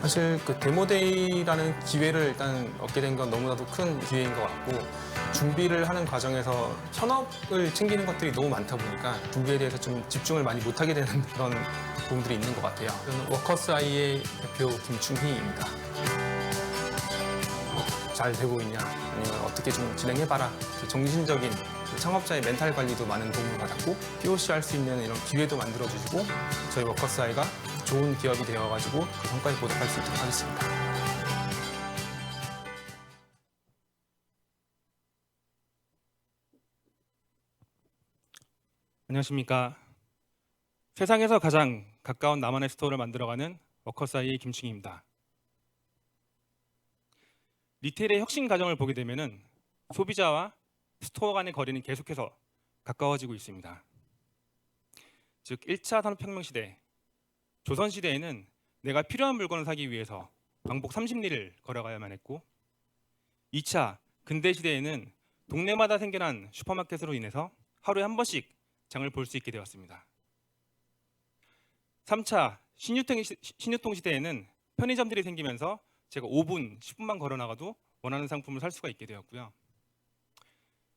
사실 그 데모데이라는 기회를 일단 얻게 된 건 너무나도 큰 기회인 것 같고 준비를 하는 과정에서 현업을 챙기는 것들이 너무 많다 보니까 준비에 대해서 좀 집중을 많이 못하게 되는 그런 부분들이 있는 것 같아요. 저는 워커스 아이의 대표 김충희입니다. 어, 잘 되고 있냐 아니면 어떻게 좀 진행해봐라 이렇게 정신적인 그 창업자의 멘탈 관리도 많은 도움을 받았고 POC 할 수 있는 이런 기회도 만들어주시고 저희 워커스 아이가 좋은 기업이 되어가지고 그 성과에 보답할 수 있도록 하겠습니다. 안녕하십니까. 세상에서 가장 가까운 나만의 스토어를 만들어가는 워커사이의 김충희입니다. 리테일의 혁신 과정을 보게 되면은 소비자와 스토어 간의 거리는 계속해서 가까워지고 있습니다. 즉 1차 산업혁명 시대, 조선 시대에는 내가 필요한 물건을 사기 위해서 왕복 30리를 걸어가야만 했고 2차 근대 시대에는 동네마다 생겨난 슈퍼마켓으로 인해서 하루에 한 번씩 장을 볼 수 있게 되었습니다. 3차 신유통, 시대에는 편의점들이 생기면서 제가 5분, 10분만 걸어 나가도 원하는 상품을 살 수가 있게 되었고요.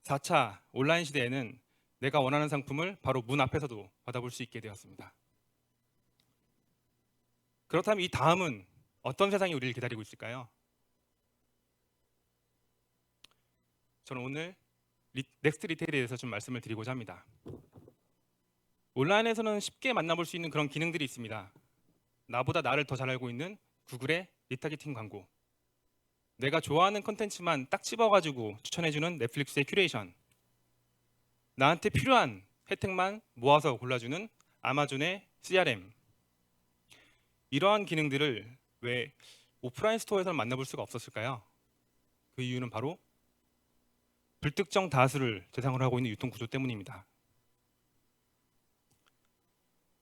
4차 온라인 시대에는 내가 원하는 상품을 바로 문 앞에서도 받아볼 수 있게 되었습니다. 그렇다면 이 다음은 어떤 세상이 우리를 기다리고 있을까요? 저는 오늘 리- 넥스트 리테일에 대해서 좀 말씀을 드리고자 합니다. 온라인에서는 쉽게 만나볼 수 있는 그런 기능들이 있습니다. 나보다 나를 더 잘 알고 있는 구글의 리타게팅 광고, 내가 좋아하는 컨텐츠만 딱 집어가지고 추천해주는 넷플릭스의 큐레이션, 나한테 필요한 혜택만 모아서 골라주는 아마존의 CRM. 이러한 기능들을 왜 오프라인 스토어에서는 만나볼 수가 없었을까요? 그 이유는 바로 불특정 다수를 대상으로 하고 있는 유통 구조 때문입니다.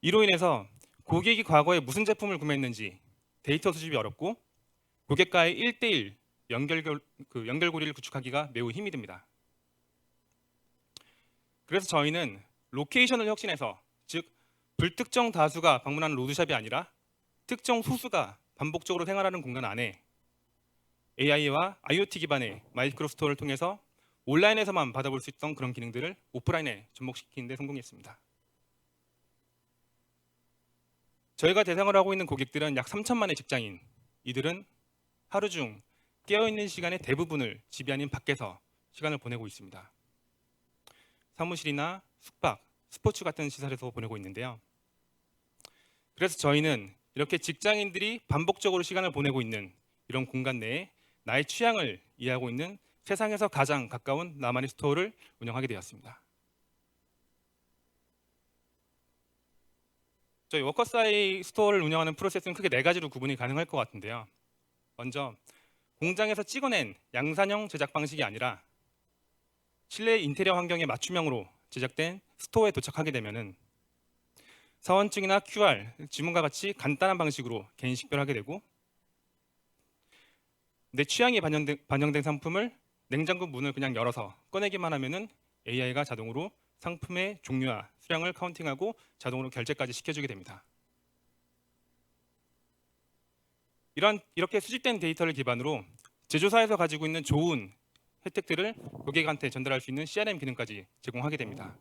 이로 인해서 고객이 과거에 무슨 제품을 구매했는지 데이터 수집이 어렵고 고객과의 1대1 연결, 그 연결고리를 구축하기가 매우 힘이 듭니다. 그래서 저희는 로케이션을 혁신해서 즉 불특정 다수가 방문하는 로드샵이 아니라 특정 소수가 반복적으로 생활하는 공간 안에 AI와 IoT 기반의 마이크로 스토어를 통해서 온라인에서만 받아볼 수 있던 그런 기능들을 오프라인에 접목시키는 데 성공했습니다. 저희가 대상을 하고 있는 고객들은 약 3천만의 직장인. 이들은 하루 중 깨어있는 시간의 대부분을 집이 아닌 밖에서 시간을 보내고 있습니다. 사무실이나 숙박, 스포츠 같은 시설에서 보내고 있는데요. 그래서 저희는 이렇게 직장인들이 반복적으로 시간을 보내고 있는 이런 공간 내에 나의 취향을 이해하고 있는 세상에서 가장 가까운 나만의 스토어를 운영하게 되었습니다. 저희 워커사이 스토어를 운영하는 프로세스는 크게 네 가지로 구분이 가능할 것 같은데요. 먼저 공장에서 찍어낸 양산형 제작 방식이 아니라 실내 인테리어 환경에 맞춤형으로 제작된 스토어에 도착하게 되면은 사원증이나 QR, 지문과 같이 간단한 방식으로 개인 식별하게 되고 내 취향이 반영된, 반영된 상품을 냉장고 문을 그냥 열어서 꺼내기만 하면은 AI가 자동으로 상품의 종류와 수량을 카운팅하고 자동으로 결제까지 시켜주게 됩니다. 이런 이렇게 수집된 데이터를 기반으로 제조사에서 가지고 있는 좋은 혜택들을 고객한테 전달할 수 있는 CRM 기능까지 제공하게 됩니다.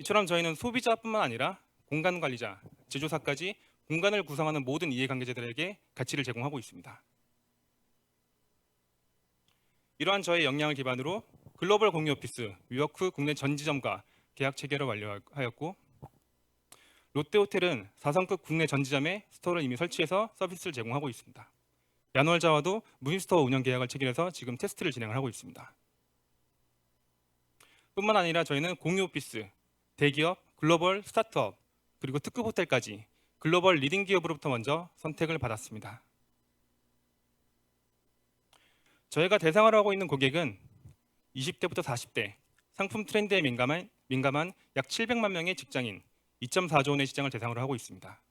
이처럼 저희는 소비자뿐만 아니라 공간 관리자, 제조사까지 공간을 구성하는 모든 이해관계자들에게 가치를 제공하고 있습니다. 이러한 저의 역량을 기반으로 글로벌 공유 오피스 위워크 국내 전 지점과 계약 체결을 완료하였고 롯데호텔은 4성급 국내 전 지점에 스토어를 이미 설치해서 서비스를 제공하고 있습니다. 야놀자와도 무인스토어 운영 계약을 체결해서 지금 테스트를 진행을 하고 있습니다. 뿐만 아니라 저희는 공유 오피스, 대기업, 글로벌 스타트업, 그리고 특급 호텔까지 글로벌 리딩 기업으로부터 먼저 선택을 받았습니다. 저희가 대상을 하고 있는 고객은 20대부터 40대 상품 트렌드에 민감한, 민감한 약 700만 명의 직장인 2.4조 원의 시장을 대상으로 하고 있습니다.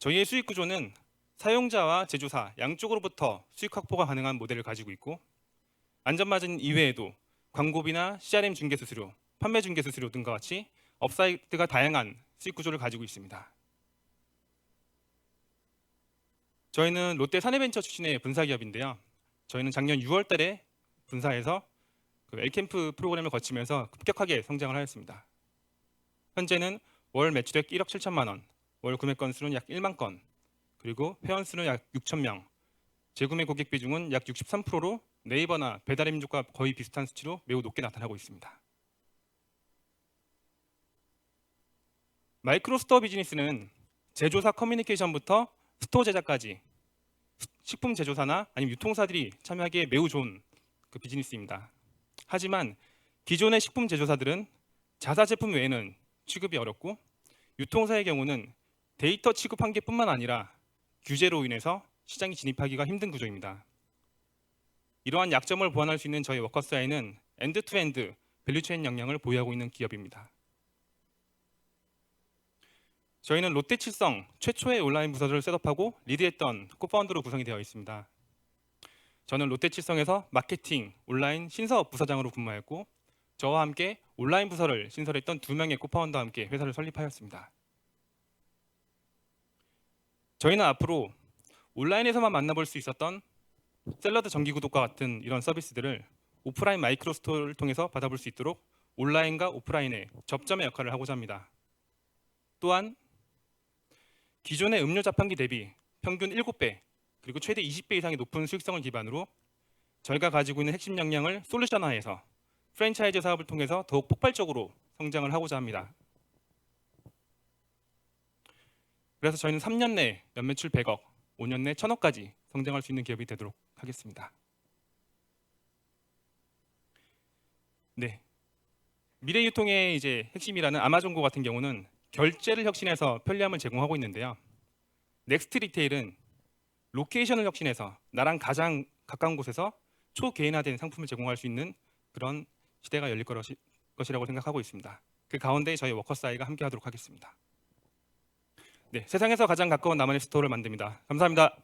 저희의 수익 구조는 사용자와 제조사 양쪽으로부터 수익 확보가 가능한 모델을 가지고 있고 안전마진 이외에도 광고비나 CRM 중개 수수료, 판매 중개 수수료 등과 같이 업사이트가 다양한 수익 구조를 가지고 있습니다. 저희는 롯데 사내벤처 출신의 분사 기업인데요. 저희는 작년 6월 달에 분사해서 그 엘캠프 프로그램을 거치면서 급격하게 성장을 하였습니다. 현재는 월 매출액 1억 7천만 원, 월 구매 건수는 약 1만 건, 그리고 회원 수는 약 6천 명, 재구매 고객 비중은 약 63%로 네이버나 배달의 민족과 거의 비슷한 수치로 매우 높게 나타나고 있습니다. 마이크로 스토어 비즈니스는 제조사 커뮤니케이션부터 스토어 제작까지 식품 제조사나 아니면 유통사들이 참여하기에 매우 좋은 그 비즈니스입니다. 하지만 기존의 식품 제조사들은 자사 제품 외에는 취급이 어렵고 유통사의 경우는 데이터 취급 한계뿐만 아니라 규제로 인해서 시장에 진입하기가 힘든 구조입니다. 이러한 약점을 보완할 수 있는 저희 워커스아이는 엔드투엔드 밸류체인 역량을 보유하고 있는 기업입니다. 저희는 롯데칠성 최초의 온라인 부서를 셋업하고 리드했던 코파운더로 구성이 되어 있습니다. 저는 롯데칠성에서 마케팅, 온라인 신사업 부서장으로 근무하였고 저와 함께 온라인 부서를 신설했던 두 명의 코파운더와 함께 회사를 설립하였습니다. 저희는 앞으로 온라인에서만 만나볼 수 있었던 샐러드 정기 구독과 같은 이런 서비스들을 오프라인 마이크로 스토어를 통해서 받아볼 수 있도록 온라인과 오프라인의 접점의 역할을 하고자 합니다. 또한 기존의 음료 자판기 대비 평균 7배 그리고 최대 20배 이상의 높은 수익성을 기반으로 저희가 가지고 있는 핵심 역량을 솔루션화해서 프랜차이즈 사업을 통해서 더욱 폭발적으로 성장을 하고자 합니다. 그래서 저희는 3년 내 연매출 100억, 5년 내 1000억까지 성장할 수 있는 기업이 되도록 하겠습니다. 네. 미래 유통의 이제 핵심이라는 아마존고 같은 경우는 결제를 혁신해서 편리함을 제공하고 있는데요. 넥스트 리테일은 로케이션을 혁신해서 나랑 가장 가까운 곳에서 초개인화된 상품을 제공할 수 있는 그런 시대가 열릴 것이- 것이라고 생각하고 있습니다. 그 가운데 저희 워커사이가 함께하도록 하겠습니다. 네, 세상에서 가장 가까운 나만의 스토어를 만듭니다. 감사합니다.